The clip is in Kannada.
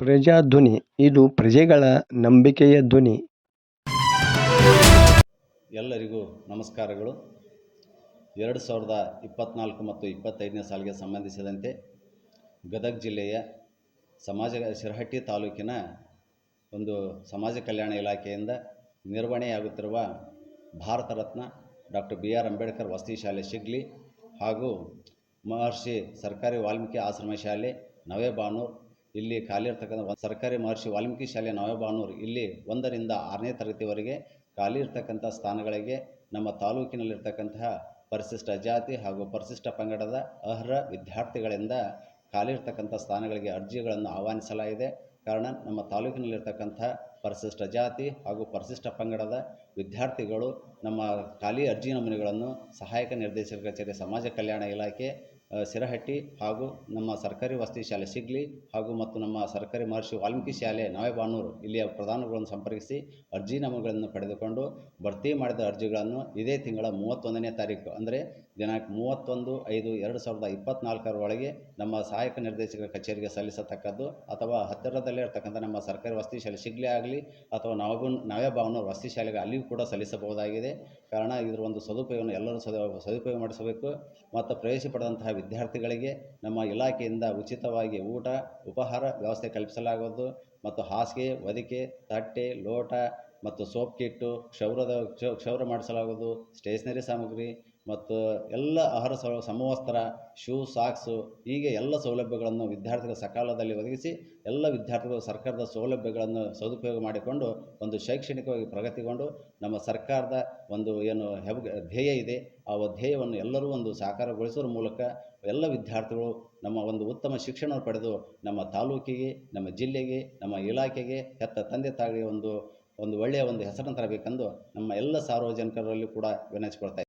ಪ್ರಜಾಧ್ವನಿ, ಇದು ಪ್ರಜೆಗಳ ನಂಬಿಕೆಯ ಧ್ವನಿ. ಎಲ್ಲರಿಗೂ ನಮಸ್ಕಾರಗಳು. ಎರಡು ಸಾವಿರದ ಇಪ್ಪತ್ತ್ನಾಲ್ಕು ಮತ್ತು ಇಪ್ಪತ್ತೈದನೇ ಸಾಲಿಗೆ ಸಂಬಂಧಿಸಿದಂತೆ ಗದಗ ಜಿಲ್ಲೆಯ ಸಮಾಜ, ಶಿರಹಟ್ಟಿ ತಾಲೂಕಿನ ಒಂದು ಸಮಾಜ ಕಲ್ಯಾಣ ಇಲಾಖೆಯಿಂದ ನಿರ್ವಹಣೆಯಾಗುತ್ತಿರುವ Bharat Ratna doctor B R Ambedkar ವಸತಿ ಶಾಲೆ ಶಿಗ್ಲಿ ಹಾಗೂ ಮಹರ್ಷಿ ಸರ್ಕಾರಿ ವಾಲ್ಮೀಕಿ ಆಶ್ರಮ ಶಾಲೆ ನವೇಬಾನೂರು ಇಲ್ಲಿ ಖಾಲಿ ಇರ್ತಕ್ಕಂಥ ಒಂದು ಸರ್ಕಾರಿ ಮಹರ್ಷಿ ವಾಲ್ಮೀಕಿ ಶಾಲೆ ನವಬಾನೂರು ಇಲ್ಲಿ ಒಂದರಿಂದ ಆರನೇ ತರಗತಿವರೆಗೆ ಖಾಲಿ ಇರ್ತಕ್ಕಂಥ ಸ್ಥಾನಗಳಿಗೆ ನಮ್ಮ ತಾಲೂಕಿನಲ್ಲಿರ್ತಕ್ಕಂತಹ ಪರಿಶಿಷ್ಟ ಜಾತಿ ಹಾಗೂ ಪರಿಶಿಷ್ಟ ಪಂಗಡದ ಅರ್ಹ ವಿದ್ಯಾರ್ಥಿಗಳಿಂದ ಖಾಲಿ ಇರ್ತಕ್ಕಂಥ ಸ್ಥಾನಗಳಿಗೆ ಅರ್ಜಿಗಳನ್ನು ಆಹ್ವಾನಿಸಲಾಗಿದೆ. ಕಾರಣ ನಮ್ಮ ತಾಲೂಕಿನಲ್ಲಿರ್ತಕ್ಕಂಥ ಪರಿಶಿಷ್ಟ ಜಾತಿ ಹಾಗೂ ಪರಿಶಿಷ್ಟ ಪಂಗಡದ ವಿದ್ಯಾರ್ಥಿಗಳು ನಮ್ಮ ಖಾಲಿ ಅರ್ಜಿ ನಮೂನೆಗಳನ್ನು ಸಹಾಯಕ ನಿರ್ದೇಶಕ ಕಚೇರಿ ಸಮಾಜ ಕಲ್ಯಾಣ ಇಲಾಖೆ ಸಿರಹಟ್ಟಿ ಹಾಗೂ ನಮ್ಮ ಸರ್ಕಾರಿ ವಸತಿ ಶಾಲೆ ಸಿಗ್ಲಿ ಹಾಗೂ ಮತ್ತು ನಮ್ಮ ಸರ್ಕಾರಿ ಮಹರ್ಷಿ ವಾಲ್ಮೀಕಿ ಶಾಲೆ ನವೇಬಾನೂರು ಇಲ್ಲಿಯ ಪ್ರಧಾನಗಳನ್ನು ಸಂಪರ್ಕಿಸಿ ಅರ್ಜಿ ನಮೂನೆಗಳನ್ನು ಪಡೆದುಕೊಂಡು ಭರ್ತಿ ಮಾಡಿದ ಅರ್ಜಿಗಳನ್ನು ಇದೇ ತಿಂಗಳ ಮೂವತ್ತೊಂದನೇ ತಾರೀಕು ಅಂದರೆ ದಿನಾಂಕ ಮೂವತ್ತೊಂದು ಐದು ಎರಡು ಸಾವಿರದ ಇಪ್ಪತ್ತ್ನಾಲ್ಕರ ಒಳಗೆ ನಮ್ಮ ಸಹಾಯಕ ನಿರ್ದೇಶಕರ ಕಚೇರಿಗೆ ಸಲ್ಲಿಸತಕ್ಕದ್ದು ಅಥವಾ ಹತ್ತಿರದಲ್ಲೇ ಇರತಕ್ಕಂಥ ನಮ್ಮ ಸರ್ಕಾರಿ ವಸತಿ ಶಾಲೆ ಸಿಗ್ಲಿ ಆಗಲಿ ಅಥವಾ ನವಗುನ್ ನವೇಬಾವನೂರು ವಸತಿ ಶಾಲೆಗೆ ಅಲ್ಲಿಯೂ ಕೂಡ ಸಲ್ಲಿಸಬಹುದಾಗಿದೆ. ಕಾರಣ ಇದರ ಒಂದು ಸದುಪಯೋಗವನ್ನು ಎಲ್ಲರೂ ಸದ, ಸದುಪಯೋಗ ಮಾಡಿಸಬೇಕು ಮತ್ತು ಪ್ರವೇಶ ಪಡೆದಂತಹ ವಿದ್ಯಾರ್ಥಿಗಳಿಗೆ ನಮ್ಮ ಇಲಾಖೆಯಿಂದ ಉಚಿತವಾಗಿ ಊಟ ಉಪಹಾರ ವ್ಯವಸ್ಥೆ ಕಲ್ಪಿಸಲಾಗುವುದು ಮತ್ತು ಹಾಸಿಗೆ ಹೊದಿಕೆ ತಟ್ಟೆ ಲೋಟ ಮತ್ತು ಸೋಪ್ ಕಿಟ್ಟು ಕ್ಷೌರದ ಕ್ಷ, ಕ್ಷೌರ ಮಾಡಿಸಲಾಗುವುದು, ಸ್ಟೇಷನರಿ ಸಾಮಗ್ರಿ ಮತ್ತು ಎಲ್ಲ ಆಹಾರ ಸಮವಸ್ತ್ರ, ಶೂ, ಸಾಕ್ಸು, ಹೀಗೆ ಎಲ್ಲ ಸೌಲಭ್ಯಗಳನ್ನು ವಿದ್ಯಾರ್ಥಿಗಳ ಸಕಾಲದಲ್ಲಿ ಒದಗಿಸಿ ಎಲ್ಲ ವಿದ್ಯಾರ್ಥಿಗಳು ಸರ್ಕಾರದ ಸೌಲಭ್ಯಗಳನ್ನು ಸದುಪಯೋಗ ಮಾಡಿಕೊಂಡು ಒಂದು ಶೈಕ್ಷಣಿಕವಾಗಿ ಪ್ರಗತಿಗೊಂಡು ನಮ್ಮ ಸರ್ಕಾರದ ಒಂದು ಏನು ಹೆಬ್, ಧ್ಯೇಯ ಇದೆ. ಆ ಧ್ಯೇಯವನ್ನು ಎಲ್ಲರೂ ಒಂದು ಸಾಕಾರಗೊಳಿಸುವ ಮೂಲಕ ಎಲ್ಲ ವಿದ್ಯಾರ್ಥಿಗಳು ನಮ್ಮ ಒಂದು ಉತ್ತಮ ಶಿಕ್ಷಣ ಪಡೆದು ನಮ್ಮ ತಾಲೂಕಿಗೆ, ನಮ್ಮ ಜಿಲ್ಲೆಗೆ, ನಮ್ಮ ಇಲಾಖೆಗೆ, ಹೆತ್ತ ತಂದೆ ತಾಯಿಗೆ ಒಂದು ಒಂದು ಒಳ್ಳೆಯ ಒಂದು ಹೆಸರನ್ನು ತರಬೇಕೆಂದು ನಮ್ಮ ಎಲ್ಲ ಸಾರ್ವಜನಿಕರಲ್ಲಿ ಕೂಡ ವಿನಂತಿಸ್ಕೊಳ್ತಾ